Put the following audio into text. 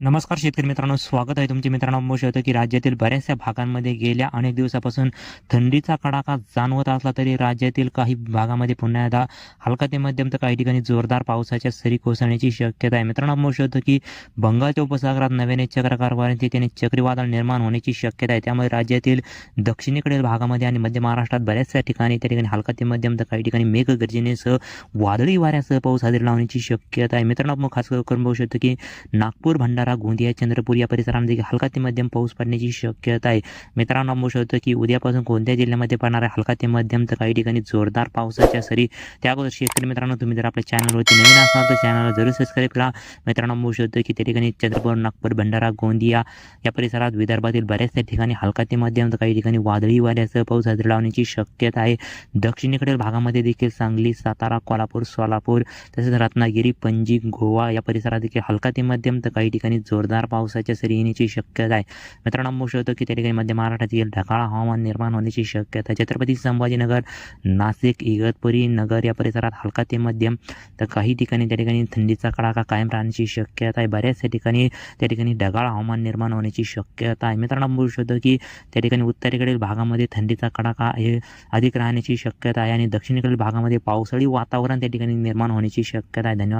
नमस्कार शेतकरी मित्रांनो स्वागत आहे तुमचे मित्रांनो. बघू शकतो की राज्यातील बऱ्याचशा भागांमध्ये गेल्या अनेक दिवसापासून थंडीचा कडाका जाणवत असला तरी राज्यातील काही भागामध्ये पुन्हा एकदा हलका ते मध्यम तर काही ठिकाणी जोरदार पावसाच्या सरी कोसळण्याची शक्यता आहे. मित्रांनो बघू शकतो की बंगालच्या उपसागरात नव्याने चक्रकार वाऱ्यांचे त्याने चक्रीवादळ निर्माण होण्याची शक्यता आहे. त्यामुळे राज्यातील दक्षिणेकडील भागामध्ये आणि मध्य महाराष्ट्रात बऱ्याचशा ठिकाणी त्या ठिकाणी हलका ते मध्यम तर काही ठिकाणी मेघगर्जनेसह वादळी वाऱ्यासह पाऊस हजेरी लावण्याची शक्यता आहे. मित्रांनो मग खास करून बघू शकतो की नागपूर भंडारा गोंदिया चंद्रपूर या परिसरामध्ये हलका ते मध्यम पाऊस पडण्याची शक्यता आहे. मित्रांनो बघू शकतो की उद्यापासून कोणत्या जिल्ह्यामध्ये पडणारा हलका ते मध्यम तर काही ठिकाणी जोरदार पावसाच्या सरी. त्या अगोदर शेतकरी मित्रांनो तुम्ही जर आपल्या चॅनलवरती नवीन असाल तर चॅनलला जरूर सबस्क्राईब करा. मित्रांनो बघू शकतो की त्या ठिकाणी चंद्रपूर नागपूर भंडारा गोंदिया या परिसरात विदर्भातील बऱ्याचशा ठिकाणी हलका ते मध्यम तर काही ठिकाणी वादळी वाऱ्यासह पाऊस हजेरी लावण्याची शक्यता आहे. दक्षिणेकडील भागामध्ये देखील सांगली सातारा कोल्हापूर सोलापूर तसेच रत्नागिरी पणजी गोवा या परिसरात देखील हलका ते मध्यम तर काही ठिकाणी जोरदार पावसाच्या सरी येण्याची शक्यता आहे. मित्रांनो बघू शकतो की त्या ठिकाणी मध्य महाराष्ट्रातील ढगाळ हवामान निर्माण होण्याची शक्यता आहे. छत्रपती संभाजीनगर नाशिक इगतपुरी नगर या परिसरात हलका ते मध्यम तर काही ठिकाणी त्या ठिकाणी थंडीचा कडाका कायम राहण्याची शक्यता आहे. बऱ्याचशा ठिकाणी त्या ठिकाणी ढगाळ हवामान निर्माण होण्याची शक्यता आहे. मित्रांनो बघू शकतो की त्या ठिकाणी उत्तरेकडील भागामध्ये थंडीचा कडाका हे अधिक राहण्याची शक्यता आहे आणि दक्षिणेकडील भागामध्ये पावसाळी वातावरण त्या ठिकाणी निर्माण होण्याची शक्यता आहे. धन्यवाद.